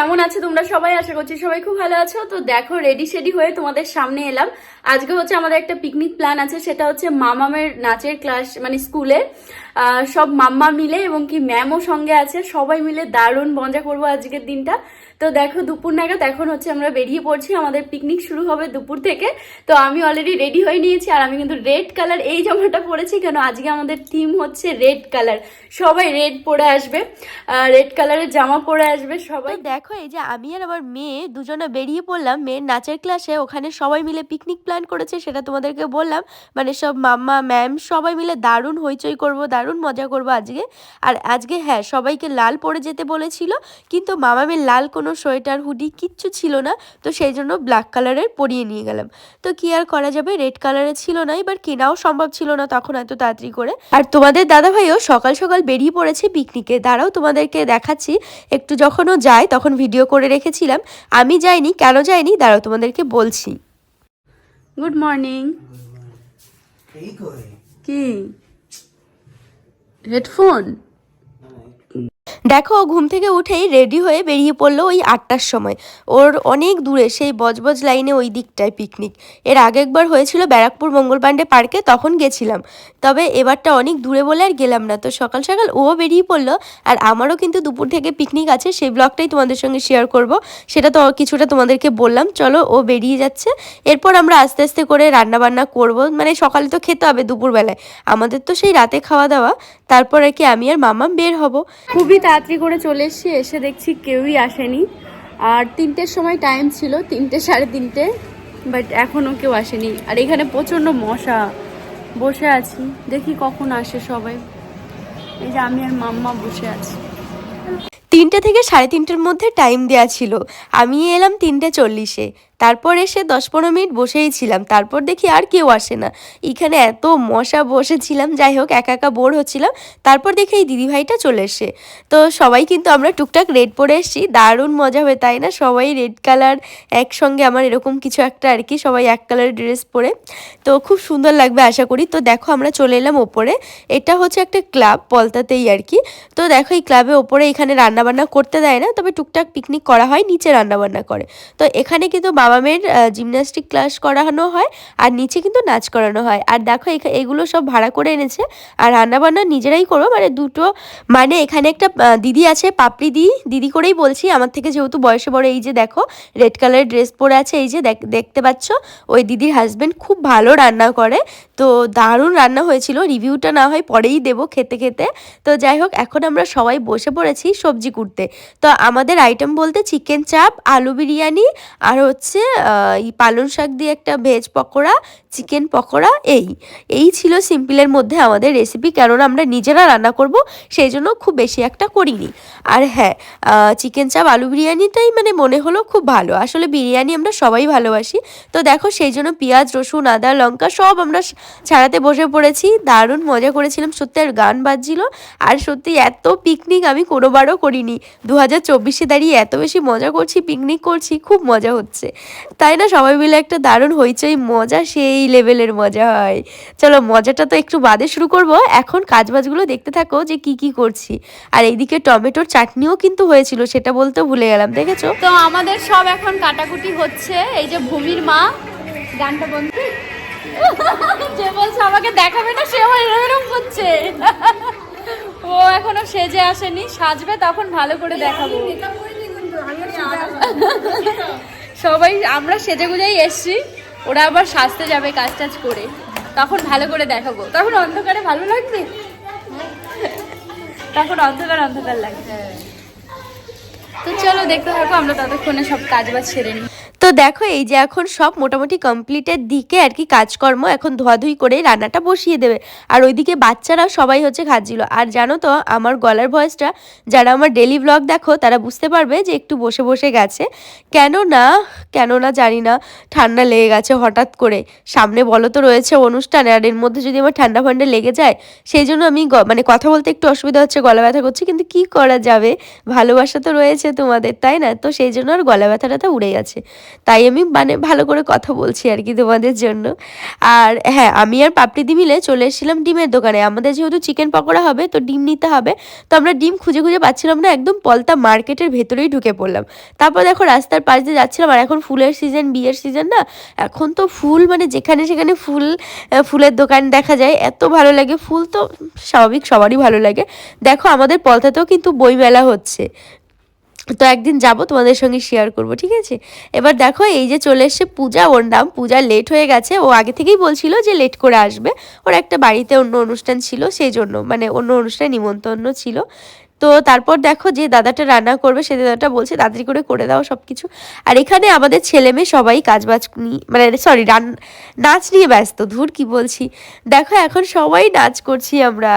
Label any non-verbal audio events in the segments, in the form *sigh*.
কেমন আছে তোমরা সবাই? আশা করছি সবাই খুব ভালো আছো। তো দেখো রেডি শেডি হয়ে তোমাদের সামনে এলাম। আজকে হচ্ছে আমাদের একটা পিকনিক প্ল্যান আছে, সেটা হচ্ছে মামামের নাচের ক্লাস মানে স্কুলে সব মাম্মা মিলে এবং কি ম্যামও সঙ্গে আছে, সবাই মিলে দারুণ মজা করব আজকের দিনটা। তো দেখো, দুপুর নাগাদ এখন হচ্ছে আমরা বেরিয়ে পড়ছি, আমাদের পিকনিক শুরু হবে দুপুর থেকে। তো আমি অলরেডি রেডি হয়ে নিয়েছি, আর আমি কিন্তু রেড কালার এই জামাটা পরেছি, কেন আজকে আমাদের থিম হচ্ছে রেড কালার সবাই রেড পরে আসবে রেড কালারের জামা পরে আসবে, সবাই। দেখো, এই যে আমি আর আমার মেয়ে দুজনে বেরিয়ে পড়লাম, মেয়ের নাচের ক্লাসে ওখানে সবাই মিলে পিকনিক প্ল্যান করেছে সেটা তোমাদেরকে বললাম। মানে সব মাম্মা ম্যাম সবাই মিলে দারুণ হইচই করব, দারুণ মজা করব আজকে। আর আজকে হ্যাঁ সবাইকে লাল পরে যেতে বলেছিল, কিন্তু মামামের লাল কোনো সোয়েটার, হুডি কিচ্ছু ছিল না, তো সেই জন্য ব্ল্যাক কালারের পরিয়ে নিয়ে গেলাম। তো কি আর করা যাবে? রেড কালারের ছিল না, এবার কেনাও সম্ভব ছিল না তখন এত তাড়াতাড়ি করে। আর তোমাদের দাদা দাদাভাইও সকাল সকাল বেরিয়ে পড়েছে পিকনিকে দাঁড়াও, তোমাদেরকে দেখাচ্ছি। একটু যখনও যায়, তখন ভিডিও করে রেখেছিলাম। আমি যাইনি, কেন যাইনি? দাঁড়াও, তোমাদেরকে বলছি। গুড মর্নিং এই কই কি হেডফোন দেখো ঘুম থেকে উঠেই রেডি হয়ে বেরিয়ে পড়ল ওই আটটার সময়। ওর অনেক দূরে, সেই বজবজ লাইনে ওই দিকটায় পিকনিক এর আগে একবার হয়েছিল ব্যারাকপুর মঙ্গলপাণ্ডে পার্কে তখন গেছিলাম। তবে এবারটা অনেক দূরে বলে আর গেলাম না। তো সকাল সকাল ও বেরিয়ে পড়ল আর আমারও কিন্তু দুপুর থেকে পিকনিক আছে, সেই ব্লগটাই তোমাদের সঙ্গে শেয়ার করব। সেটা তো কিছুটা তোমাদেরকে বললাম। চলো, ও বেরিয়ে যাচ্ছে। এরপর আমরা আস্তে আস্তে করে রান্না বান্না করব। মানে সকালে তো খেতে হবে দুপুরবেলায়। আমাদের তো সেই রাতে খাওয়া দাওয়া তারপর আর কি আমি আর মামা বের হব। খুবই তাড়াতাড়ি করে চলে এসেছি এসে দেখছি কেউই আসেনি। আর তিনটের সময় টাইম ছিল তিনটে সাড়ে তিনটে বাট এখনও কেউ আসেনি। আর এখানে প্রচণ্ড মশা। বসে আছি দেখি কখন আসে সবাই। এই যে আমি আর মাম্মা বসে আছি। তিনটে থেকে সাড়ে তিনটের মধ্যে টাইম দেওয়া ছিল। আমি এলাম তিনটে চল্লিশে। তারপর এসে দশ পনেরো মিনিট বসেই ছিলাম। তারপর দেখি আর কেউ আসে না। এখানে এত মশা বসেছিলাম, যাই হোক, একা একা বোর হচ্ছিলাম। তারপর দেখি এই দিদিভাইটা চলে এসে তো সবাই কিন্তু আমরা টুকটাক রেড পরে এসেছি। দারুণ মজা হয়, তাই না? সবাই রেড কালার, একসঙ্গে আমার এরকম কিছু একটা আর কি, সবাই এক কালারের ড্রেস পরে। তো খুব সুন্দর লাগবে, আশা করি। তো দেখো, আমরা চলে এলাম ওপরে। এটা হচ্ছে একটা ক্লাব পলতাতেই আর কি। তো দেখো, এই ক্লাবে ওপরে এখানে রান্নাবান্না করতে দেয় না, তবে টুকটাক পিকনিক করা হয়, নিচে রান্নাবান্না করে। তো এখানে কিন্তু বাবামের জিমন্যাস্টিক ক্লাস করানো হয় আর নিচে কিন্তু নাচ করানো হয়। আর দেখো এগুলো সব ভাড়া করে এনেছে। আর রান্নাবান্না নিজেরাই করব মানে দুটো মানে এখানে একটা দিদি আছে, পাপড়ি দি, দিদি করেই বলছি, আমার থেকে যেহেতু বয়সে বড়, এই যে দেখো রেড কালারের ড্রেস পরে আছে, এই যে দেখ- দেখতে পাচ্ছ, ওই দিদির হাজব্যান্ড খুব ভালো রান্না করে। তো দারুণ রান্না হয়েছিল রিভিউটা না হয় পরেই দেবো খেতে খেতে। তো যাই হোক, এখন আমরা সবাই বসে পড়েছি সবজি কুটতে। তো আমাদের আইটেম বলতে চিকেন চাপ আলু বিরিয়ানি, আর হচ্ছে আহ, এই পালং শাক দিয়ে একটা ভেজ পকোড়া চিকেন পকোড়া, এই। এই ছিল সিম্পলের মধ্যে আমাদের রেসিপি কেননা আমরা নিজেরা রান্না করব, সেই জন্য খুব বেশি একটা করিনি। আর হ্যাঁ চিকেন চাপ আলু বিরিয়ানিটাই মানে মনে হলো খুব ভালো। আসলে বিরিয়ানি আমরা সবাই ভালোবাসি। তো দেখো, সেই জন্য পেঁয়াজ, রসুন, আদা, লঙ্কা সব আমরা ছাড়াতে বসে পড়েছি। দারুণ মজা করেছিলাম, সত্যি আর গান বাজছিল। আর সত্যি এত পিকনিক আমি কোনোবারও করিনি। দু হাজার চব্বিশে দাঁড়িয়ে এত বেশি মজা করছি পিকনিক করছি, খুব মজা হচ্ছে। তাই না, সবাই মিলে একটা দারুণ হইচই, মজা, সেই লেভেলের মজা হয়। চলো মজাটা তো একটু বাদে শুরু করব। এখন কাজবাজগুলো দেখতে থাকো যে কি কি করছি। আর এইদিকে টমেটোর চাটনিও কিন্তু হয়েছিল সেটা বলতে ভুলে গেলাম দেখেছ? তো আমাদের সব এখন কাটাকুটি হচ্ছে। এই যে ভূমির মা গানটা বন্ধ যে বলছে আমাকে দেখাবে না সে আমার এরম করছে ও এখনও সেজে আসেনি সাজবে তখন ভালো করে দেখাবো। সবাই আমরা সেজে গুজেই এসছি। ওরা আবার সাজতে যাবে কাজ টাজ করে। তখন ভালো করে দেখাবো। তখন অন্ধকারে ভালো লাগবে? তখন অন্ধকার অন্ধকার লাগবে। তো চলো, দেখতে থাকো, আমরা ততক্ষণে সব কাজ বাজ সেরে নিই। তো দেখো, এই যে এখন সব মোটামুটি কমপ্লিটের দিকে আর কি কাজকর্ম এখন ধোয়াধুয়ি করে রান্নাটা বসিয়ে দেবে। আর ওইদিকে বাচ্চারা সবাই হচ্ছে খাচ্ছিল। আর জানো তো, আমার গলার ভয়েসটা, যারা আমার ডেলি ব্লগ দেখো, তারা বুঝতে পারবে যে একটু বসে বসে গেছে। কেন না কেন না জানি না, ঠান্ডা লেগে গেছে হঠাৎ করে। সামনে বলো তো রয়েছে অনুষ্ঠান, আর এর মধ্যে যদি আমার ঠান্ডা ফান্ডা লেগে যায়, সেই জন্য আমি মানে কথা বলতে একটু অসুবিধা হচ্ছে, গলা ব্যথা করছে, কিন্তু কি করা যাবে? ভালোবাসা তো রয়েছে তোমাদের, তাই না? তো সেই জন্য আর গলা ব্যথাটা তো উড়ে গেছে। তাই আমি মানে ভালো করে কথা বলছি আর কি তোমাদের জন্য। আর হ্যাঁ আমি আর পাপড়িদি মিলে চলে এসেছিলাম ডিমের দোকানে। আমাদের যেহেতু চিকেন পকোড়া হবে, তো ডিম নিতে হবে। তো আমরা ডিম খুঁজে খুঁজে পাচ্ছিলাম না, একদম পলতা মার্কেটের ভেতরেই ঢুকে পড়লাম। তারপর দেখো রাস্তার পাশ দিয়ে যাচ্ছিলাম, আর এখন ফুলের সিজন বিয়ের সিজন না। এখন তো ফুল মানে যেখানে সেখানে ফুল ফুলের দোকান দেখা যায়। এত ভালো লাগে, ফুল তো স্বাভাবিক সবারই ভালো লাগে। দেখো আমাদের পলতাতেও কিন্তু বইমেলা হচ্ছে। তো একদিন যাব, তোমাদের সঙ্গে শেয়ার করব, ঠিক আছে? এবার দেখো, এই যে চলে এসছে পূজা, ওর নাম পূজা লেট হয়ে গেছে। ও আগে থেকেই বলছিল যে লেট করে আসবে। ওর একটা বাড়িতে অন্য অনুষ্ঠান ছিল, সেই জন্য মানে অন্য অনুষ্ঠানে নিমন্ত্রণ ছিল। তো তারপর দেখো, যে দাদাটা রান্না করবে, সে দাদাটা বলছে, তাড়াতাড়ি করে করে দাও সব কিছু আর এখানে আমাদের ছেলে মেয়ে সবাই কাজবাজ নিয়ে মানে সরি রান, নাচ নিয়ে ব্যস্ত, ধুর কি বলছি। দেখো, এখন সবাই নাচ করছি আমরা।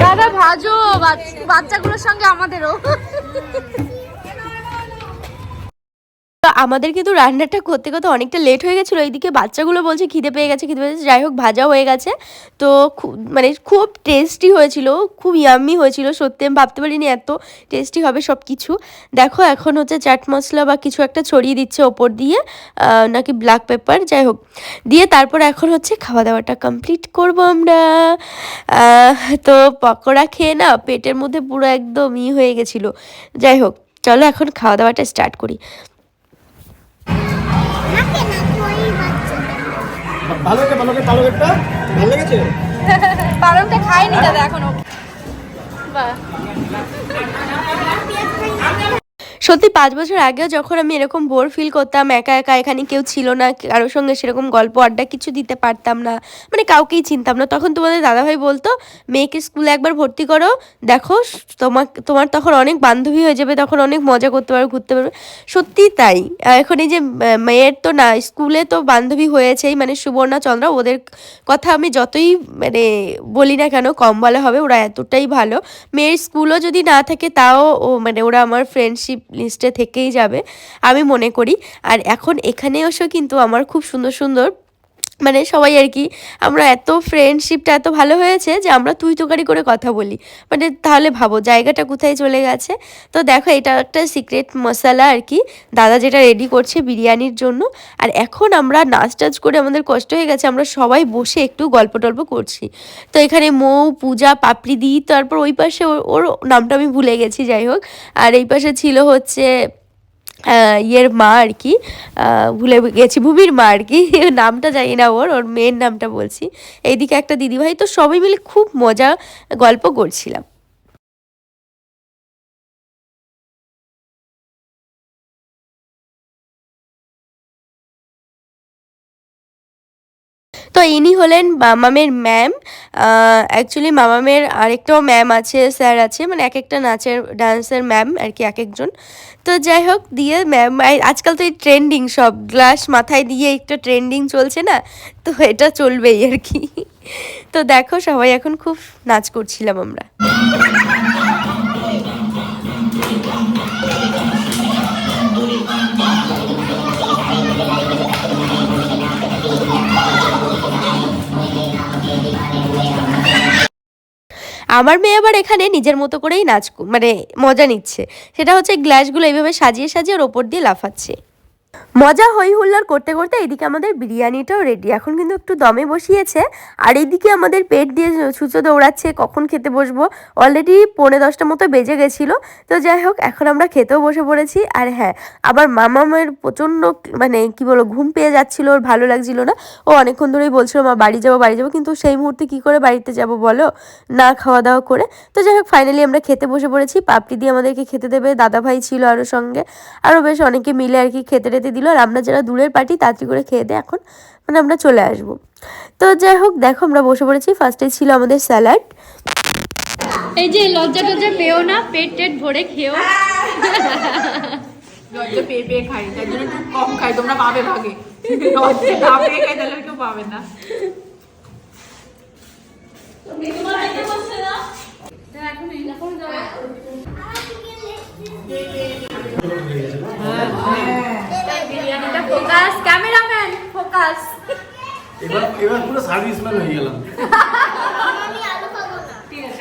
দাদা ভাজো বাচ- বাচ্চাগুলোর সঙ্গে আমাদেরও। আমাদের কিন্তু রান্নাটা করতে করতে অনেকটা লেট হয়ে গেছিল। এইদিকে বাচ্চাগুলো বলছে খিদে পেয়ে গেছে, খিদে পেয়ে গেছে। যাই হোক ভাজা হয়ে গেছে। তো মানে খুব টেস্টি হয়েছিল, খুব ইয়াম্মি হয়েছিল। সত্যি আমি ভাবতে পারিনি এত টেস্টি হবে সব কিছু দেখো, এখন হচ্ছে চাট মশলা বা কিছু একটা ছড়িয়ে দিচ্ছে ওপর দিয়ে নাকি ব্ল্যাক পেপার যাই হোক। দিয়ে তারপর এখন হচ্ছে খাওয়া দাওয়াটা কমপ্লিট করব আমরা। তো পকোড়া খেয়ে না পেটের মধ্যে পুরো একদম ই হয়ে গেছিল। যাই হোক, চলো এখন খাওয়া দাওয়াটা স্টার্ট করি। ভালো লাগে ভালো লাগে ভালো একটা। ভালো লেগেছে? পালংটা খাইনি দাদা এখনও। বাহ। সত্যি পাঁচ বছর আগেও যখন আমি এরকম বোর ফিল করতাম, একা একা এখানে কেউ ছিল না, কারোর সঙ্গে সেরকম গল্প, আড্ডা কিছু দিতে পারতাম না মানে কাউকেই চিনতাম না। তখন তোমাদের দাদাভাই বলতো, মেয়েকে স্কুলে একবার ভর্তি করো, দেখো তোমার তোমার তখন অনেক বান্ধবী হয়ে যাবে, তখন অনেক মজা করতে পারবে, ঘুরতে পারবে। সত্যি তাই। এখন এই যে মেয়ের তো না, স্কুলে তো বান্ধবী হয়েছেই মানে সুবর্ণা চন্দ্রা, ওদের কথা আমি যতই মানে বলি না কেন, কম বলা হবে, ওরা এতটাই ভালো। মেয়ের স্কুলও যদি না থাকে, তাও মানে ওরা আমার ফ্রেন্ডশিপ লিস্টে থেকেই যাবে, আমি মনে করি। আর এখন এখানে এসেও কিন্তু আমার খুব সুন্দর সুন্দর মানে সবাই আর কি, আমরা এত ফ্রেন্ডশিপটা এত ভালো হয়েছে যে আমরা তুই তোকারি করে কথা বলি। মানে তাহলে ভাবো জায়গাটা কোথায় চলে গেছে। তো দেখো এটা একটা সিক্রেট মশলা আর কি, দাদা যেটা রেডি করছে বিরিয়ানির জন্য। আর এখন আমরা নাচ টাচ করে আমাদের কষ্ট হয়ে গেছে, আমরা সবাই বসে একটু গল্প টল্প করছি। তো এখানে মৌ, পূজা, পাপড়ি দি, তারপর ওই পাশে ওর নামটা আমি ভুলে গেছি, যাই হোক। আর এই পাশে ছিল হচ্ছে ইয়ের মা আর কি ভুলে গেছি, ভূমির মা আর কি, *laughs* নামটা জানি না ওর ওর মেয়ের নামটা বলছি। এইদিকে একটা দিদিভাই, তো সবাই মিলে খুব মজা গল্প করছিলাম। তো ইনি হলেন মামামের ম্যাম। অ্যাকচুয়ালি মামামের আরেকটাও ম্যাম আছে, স্যার আছে মানে এক একটা নাচের, ডান্সের ম্যাম আর কি এক একজন তো যাই হোক, দিয়ে ম্যাম আজকাল তো এই ট্রেন্ডিং সব গ্লাস মাথায় দিয়ে একটা ট্রেন্ডিং চলছে না, তো এটা চলবেই আর কি। তো দেখো সবাই এখন খুব নাচ করছিলাম আমরা। আমার মেয়ে আবার এখানে নিজের মতো করেই নাচ মানে মজা নিচ্ছে। সেটা হচ্ছে গ্লাসগুলো এইভাবে সাজিয়ে সাজিয়ে ওর ওপর দিয়ে লাফাচ্ছে। মজা হই হুল্লোড় করতে করতে এদিকে আমাদের বিরিয়ানিটাও রেডি এখন কিন্তু একটু দমে বসিয়েছে। আর এইদিকে আমাদের পেট দিয়ে ছুঁচো দৌড়াচ্ছে, কখন খেতে বসবো? অলরেডি পৌনে দশটা মতো বেজে গেছিল। তো যাই হোক, এখন আমরা খেতেও বসে পড়েছি। আর হ্যাঁ আবার মামামের প্রচণ্ড মানে কি বলব, ঘুম পেয়ে যাচ্ছিল, ওর ভালো লাগছিল না। ও অনেকক্ষণ ধরেই বলছিল, মা, বাড়ি যাব বাড়ি যাব। কিন্তু সেই মুহূর্তে কি করে বাড়িতে যাব বলো? না খাওয়া দাওয়া করে। তো যাই হোক ফাইনালি আমরা খেতে বসে পড়েছি। পাপড়ি দিয়ে আমাদেরকে খেতে দেবে। দাদা ভাই ছিল আরও সঙ্গে। আরও বেশ অনেকে মিলে আর কি খেতে টেতে দিল। আর আমরা যারা দূরের পার্টি তাড়াতাড়ি করে খেয়ে দিয়ে এখন মানে আমরা চলে আসব। তো যাই হোক দেখো আমরা বসে পড়েছি। ফার্স্টে ছিল আমাদের স্যালাড এই যে লজ্জা টজ্জা পেও না পেট টেট ভরে খেও। লজ্জা পেয়ে পেয়ে খাই তার জন্য একটু কম খাই তোমরা পাবে ভাগে। লজ্জা না পেয়ে খাই তাহলে কেউ পাবে না। বিরিয়ানিটা ফোকাস ক্যামেরাম্যান ফোকাস এবার এবার পুরো সার্ভিসম্যান হয়ে গেলাম। আমি আলু খাব না। ঠিক আছে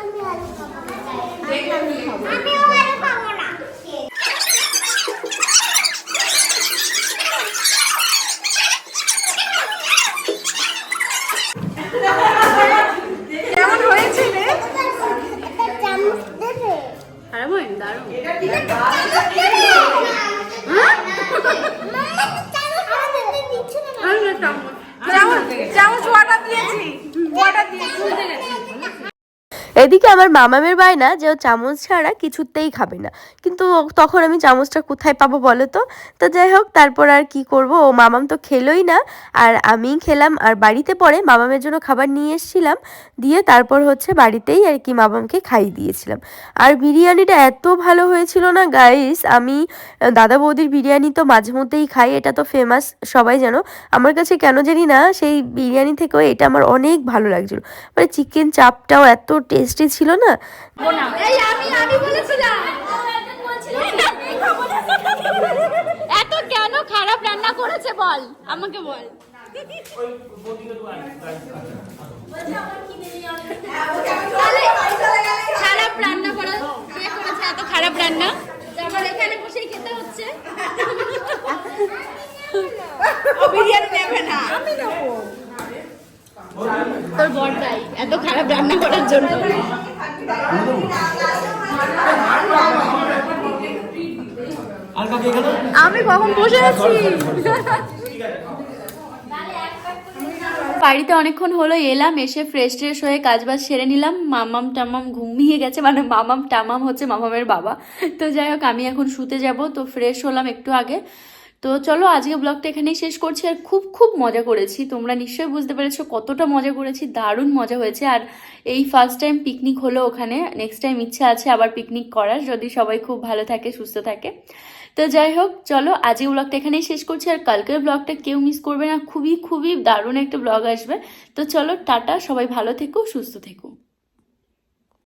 আমি আলু খাব না। হবে আমিও আলু খাব না। কেমন হয়েছে রে? একটা চামচ দেবে। দারুণ চামচ ওয়াটার দিয়েছি ওয়াটার দিয়েছি এদিকে আমার মামামের বায়না যে ও চামচ ছাড়া কিছুতেই খাবে না। কিন্তু তখন আমি চামচটা কোথায় পাবো বলো তো? তো যাই হোক, তারপর আর কি করব? ও মামাম তো খেলোই না। আর আমি খেলাম। আর বাড়িতে পরে মামামের জন্য খাবার নিয়ে এসেছিলাম। দিয়ে তারপর হচ্ছে বাড়িতেই আর কি মামামকে খাইয়ে দিয়েছিলাম। আর বিরিয়ানিটা এত ভালো হয়েছিল না গাইস আমি দাদা বৌদির বিরিয়ানি তো মাঝে মধ্যেই খাই। এটা তো ফেমাস সবাই জানো। আমার কাছে কেন জানি না, সেই বিরিয়ানি থেকেও এটা আমার অনেক ভালো লাগছিল। মানে চিকেন চাপটাও এত টেস্টি ছিল না? এই আমি আমি বলেছিলাম। এত কেন খারাপ রান্না করেছে বল? আমাকে বল। খারাপ রান্না করা করেছে এত খারাপ রান্না? আমার এখানে বসেই খেতে হচ্ছে। বিরিয়ানি নেবে না। আমি নেব। তোর এত খারাপ রান্না করার জন্য। আমি কখন বসে আছি? বাড়িতে অনেকক্ষণ হলো এলাম এসে ফ্রেশ ট্রেশ হয়ে কাজ বাজ সেরে নিলাম। মামাম টামাম ঘুমিয়ে গেছে মানে মামাম টামাম হচ্ছে মামামের বাবা। তো যাই হোক আমি এখন শুতে যাব তো ফ্রেশ হলাম একটু আগে। তো চলো আজকে ব্লগটা এখানেই শেষ করছি আর খুব খুব মজা করেছি। তোমরা নিশ্চয়ই বুঝতে পেরেছ কতটা মজা করেছি, দারুণ মজা হয়েছে। আর এই ফার্স্ট টাইম পিকনিক হলো ওখানে নেক্সট টাইম ইচ্ছা আছে আবার পিকনিক করার, যদি সবাই খুব ভালো থাকে, সুস্থ থাকে। তো যাই হোক, চলো আজকে ব্লগটা এখানেই শেষ করছি। আর কালকের ব্লগটা কেউ মিস করবে না, খুবই খুবই দারুণ একটা ব্লগ আসবে। তো চলো টাটা, সবাই ভালো থেকো, সুস্থ থেকো।